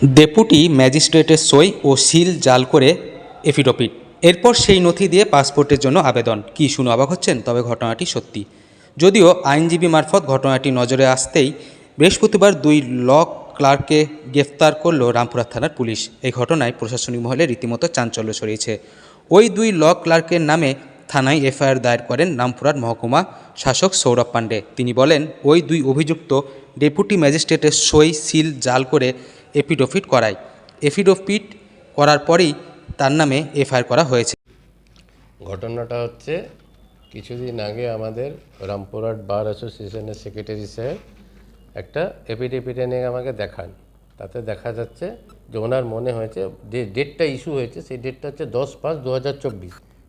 Deputy ম্যাজিস্ট্রেটের সই ও seal জাল করে এফিডভিট এরপর সেই নথি দিয়ে পাসপোর্টের জন্য আবেদন। কি শুনে অবাক হচ্ছেন? তবে ঘটনাটি সত্যি। যদিও আইনজীবী মারফত ঘটনাটি নজরে আসতেই বৃহস্পতিবার দুই ল ক্লার্ককে গ্রেফতার করল রামপুরা থানার পুলিশ। এই ঘটনায় প্রশাসনিক মহলে রীতিমতো চাঞ্চল্য ছড়িয়েছে। ওই দুই ল ক্লার্কের নামে থানায় এফআইআর দায়ের করেন রামপুরার মহকুমা শাসক সৌরভ পাণ্ডে। তিনি বলেন, ওই দুই অভিযুক্ত ডেপুটি ম্যাজিস্ট্রেটের সই, সিল, জাল করে এফিডভিট করায়। এফিডভিট করার পরেই তার নামে এফআইআর করা হয়েছে। ঘটনাটা হচ্ছে, কিছুদিন আগে আমাদের রামপুরহাট বার অ্যাসোসিয়েশনের সেক্রেটারি সাহেব একটা এপিডেপিটে নিয়ে আমাকে দেখান। তাতে দেখা যাচ্ছে যে ওনার মনে হয়েছে, যে ডেটটা ইস্যু হয়েছে, সেই ডেটটা হচ্ছে দশ পাঁচ দু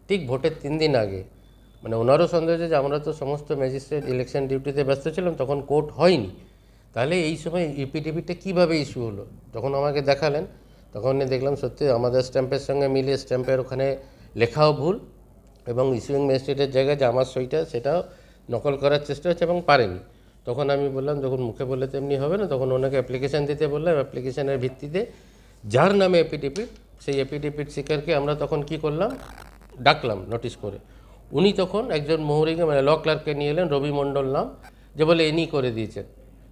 ঠিক ভোটের তিন দিন আগে। মানে ওনারও সন্দেহ হয়েছে যে আমরা তো সমস্ত ম্যাজিস্ট্রেট ইলেকশন ডিউটিতে ব্যস্ত ছিলাম, তখন কোর্ট হয়নি। তাহলে এই সময় ইপিটিপিটা কীভাবে ইস্যু হলো? যখন আমাকে দেখালেন, তখন দেখলাম সত্যি আমাদের স্ট্যাম্পের সঙ্গে মিলিয়ে স্ট্যাম্পের ওখানে লেখাও ভুল এবং ইস্যুইং ম্যাজিস্ট্রেটের জায়গায় যে আমার সইটা, সেটাও নকল করার চেষ্টা হচ্ছে এবং পারেনি। তখন আমি বললাম, যখন মুখে বললে তেমনি হবে না। তখন ওনাকে অ্যাপ্লিকেশান দিতে বললাম। অ্যাপ্লিকেশানের ভিত্তিতে যার নামে এপিডিপিট সেই এপিডিপিট শিকারকে আমরা তখন কি করলাম? ডাকলাম নোটিশ করে। উনি তখন একজন মহুরিকে মানে ল ক্লার্ককে নিয়ে এলেন, রবি মণ্ডল নাম, যে বলে এনি করে দিয়েছেন।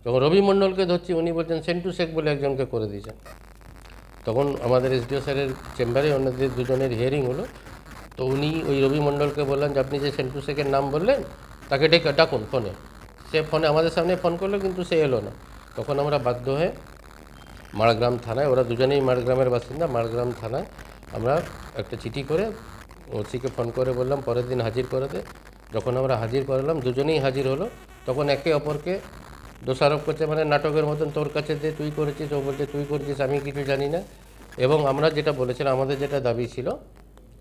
যখন রবি মণ্ডলকে ধরছি, উনি বলছেন, সেন্টু শেখ বলে একজনকে করে দিয়েছেন। তখন আমাদের এসডিও স্যারের চেম্বারে ওনাদের দুজনের হিয়ারিং হলো। তো উনি ওই রবি মণ্ডলকে বললেন যে, আপনি যে সেন্টু শেখের নাম বললেন, তাকে ডেকে, ডাকুন ফোনে সে ফোনে আমাদের সামনে ফোন করল, কিন্তু সে এলো না। তখন আমরা বাধ্য হয়ে মাড়গ্রাম থানায়, ওরা দুজনেই মাড়গ্রামের বাসিন্দা, মাড়গ্রাম থানায় আমরা একটা চিঠি করে ওসিকে ফোন করে বললাম, পরের দিন হাজির করাতে যখন আমরা হাজির করালাম, দুজনেই হাজির হলো। তখন একে অপরকে দোষারোপ করছে মানে নাটকের মতন তোর কাছে যে তুই করেছিস, ও বলছে, তুই করেছিস, আমি কিছু জানি না। এবং আমরা যেটা বলেছিলাম, আমাদের যেটা দাবি ছিল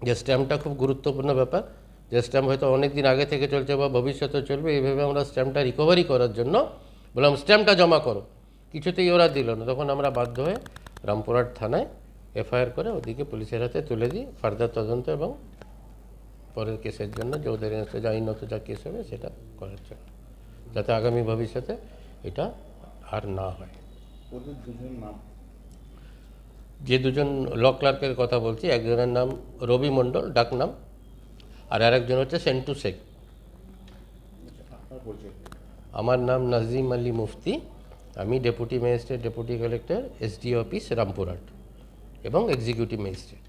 যে স্ট্যাম্পটা খুব গুরুত্বপূর্ণ ব্যাপার। যে স্ট্যাম্প হয়তো অনেক দিন আগে থেকে চলছে বা ভবিষ্যতে চলবে, এইভাবে আমরা স্ট্যাম্পটা রিকভারি করার জন্য বললাম, স্ট্যাম্পটা জমা করো। কিছুতেই ওরা দিল না। তখন আমরা বাধ্য হয়ে রামপুরহাট থানায় এফআইআর করে ওদিকে পুলিশের হাতে তুলে দিই, ফার্দার তদন্ত এবং পরের কেসের জন্য যে ওদের যে আইনত যা কেস হবে সেটা করার জন্য, যাতে আগামী ভবিষ্যতে এটা আর না হয়। যে দুজন ল ক্লার্কের কথা বলছি একজনের নাম রবি মণ্ডল ডাক নাম আর আরেকজন হচ্ছে সেন্টু শেখ। আমার নাম নাজিম আলী মুফতি আমি deputy magistrate deputy collector SD office Rampurhat এবং এক্সিকিউটিভ ম্যাজিস্ট্রেট।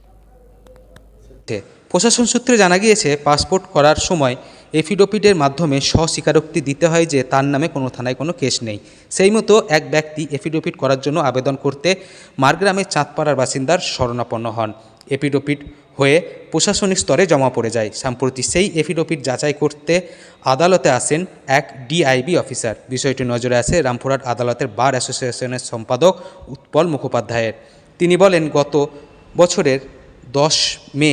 প্রশাসন সূত্রে জানা গিয়েছে, পাসপোর্ট করার সময় এফিডভিটের মাধ্যমে স্বস্বীকারোক্তি দিতে হয় যে তার নামে কোনো থানায় কোনো কেস নেই। সেই মতো এক ব্যক্তি এফিডভিট করার জন্য আবেদন করতে মারগ্রামের চাঁদপাড়ার বাসিন্দার শরণাপন্ন হন। এফিডভিট হয়ে প্রশাসনিক স্তরে জমা পড়ে যায়। সম্প্রতি সেই এফিডভিট যাচাই করতে আদালতে আসেন এক ডিআইবি অফিসার। বিষয়টি নজরে আসে রামপুরহাট আদালতের বার অ্যাসোসিয়েশনের সম্পাদক উৎপল মুখোপাধ্যায়ের। তিনি বলেন, গত বছরের দশ মে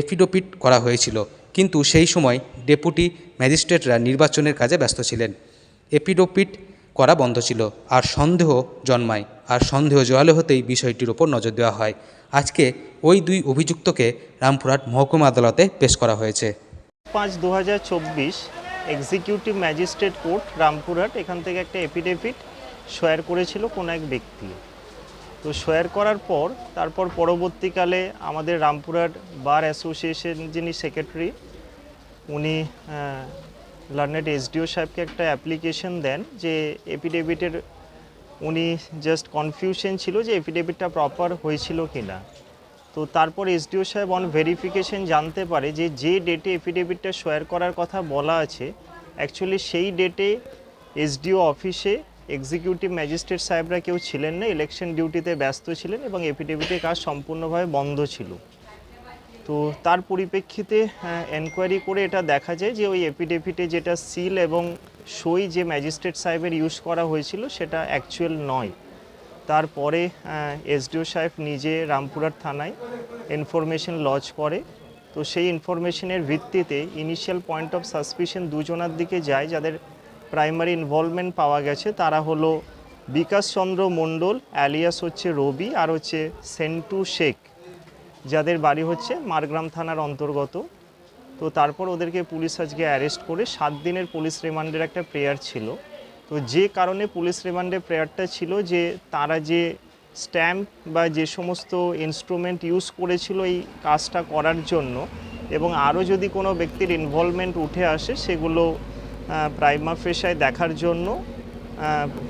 এফিডভিট করা হয়েছিল, কিন্তু সেই সময় ডেপুটি ম্যাজিস্ট্রেটরা নির্বাচনের কাজে ব্যস্ত ছিলেন। এপিডোপিট করা বন্ধ ছিল, আর সন্দেহ জন্মায়, আর সন্দেহ জোয়ালো হতেই বিষয়টির ওপর নজর দেওয়া হয়। আজকে ওই দুই অভিযুক্তকে রামপুরহাট মহকুমা আদালতে পেশ করা হয়েছে। পাঁচ দু এক্সিকিউটিভ ম্যাজিস্ট্রেট কোর্ট রামপুরহাট এখান থেকে একটা এফিডেভিট শোয়ার করেছিল কোনো এক ব্যক্তি। তো শোয়ার করার পর, তারপর পরবর্তীকালে আমাদের রামপুরহাট বার অ্যাসোসিয়েশন যিনি সেক্রেটারি উনি লার্নেড এসডিও সাহেবকে একটা অ্যাপ্লিকেশন দেন যে এফিডেভিটের উনি জাস্ট কনফিউশন ছিল যে এফিডেভিটটা প্রপার হয়েছিল কি না তো তারপর এসডিও সাহেব অন ভেরিফিকেশন জানতে পারে যে যে ডেটে এফিডেভিটটা শোয়ার করার কথা বলা আছে অ্যাকচুয়ালি সেই ডেটে এসডিও অফিসে এক্সিকিউটিভ ম্যাজিস্ট্রেট সাহেবরা কেউ ছিলেন না ইলেকশন ডিউটিতে ব্যস্ত ছিলেন এবং এফিডেভিটের কাজ সম্পূর্ণভাবে বন্ধ ছিল। তো তার পরিপ্রেক্ষিতে এনকোয়ারি করে এটা দেখা যায় যে ওই এফিডেভিটে যেটা সিল এবং সই যে ম্যাজিস্ট্রেট সাহেবের ইউজ করা হয়েছিল সেটা অ্যাকচুয়াল নয়। তারপরে এসডিও সাহেব নিজে রামপুরার থানায় ইনফরমেশন লজ করে। তো সেই ইনফরমেশনের ভিত্তিতে ইনিশিয়াল পয়েন্ট অফ সাসপিশন দুজনার দিকে যায়, যাদের প্রাইমারি ইনভলভমেন্ট পাওয়া গেছে। তারা হলো বিকাশ চন্দ্র মণ্ডল অ্যালিয়াস হচ্ছে রবি, আর হচ্ছে সেন্টু শেখ। যাদের বাড়ি হচ্ছে মারগ্রাম থানার অন্তর্গত। তো তারপর ওদেরকে পুলিশ আজকে অ্যারেস্ট করে সাত দিনের পুলিশ রিমান্ডের একটা প্রেয়ার ছিল। তো যে কারণে পুলিশ রিমান্ডের প্রেয়ারটা ছিল যে তারা যে স্ট্যাম্প বা যে সমস্ত ইনস্ট্রুমেন্ট ইউজ করেছিল এই কাজটা করার জন্য, এবং আরও যদি কোনো ব্যক্তির ইনভলভমেন্ট উঠে আসে, সেগুলো প্রাইমা ফেসায় দেখার জন্য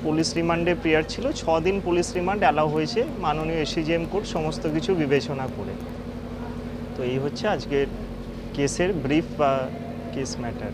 পুলিশ রিমান্ডে প্রেয়ার ছিল। ছ দিন পুলিশ রিমান্ড অ্যালাউ হয়েছে মাননীয় এসিজিএম কোর্ট সমস্ত কিছু বিবেচনা করে। তো এই হচ্ছে আজকের কেসের ব্রিফ বা কেস ম্যাটার।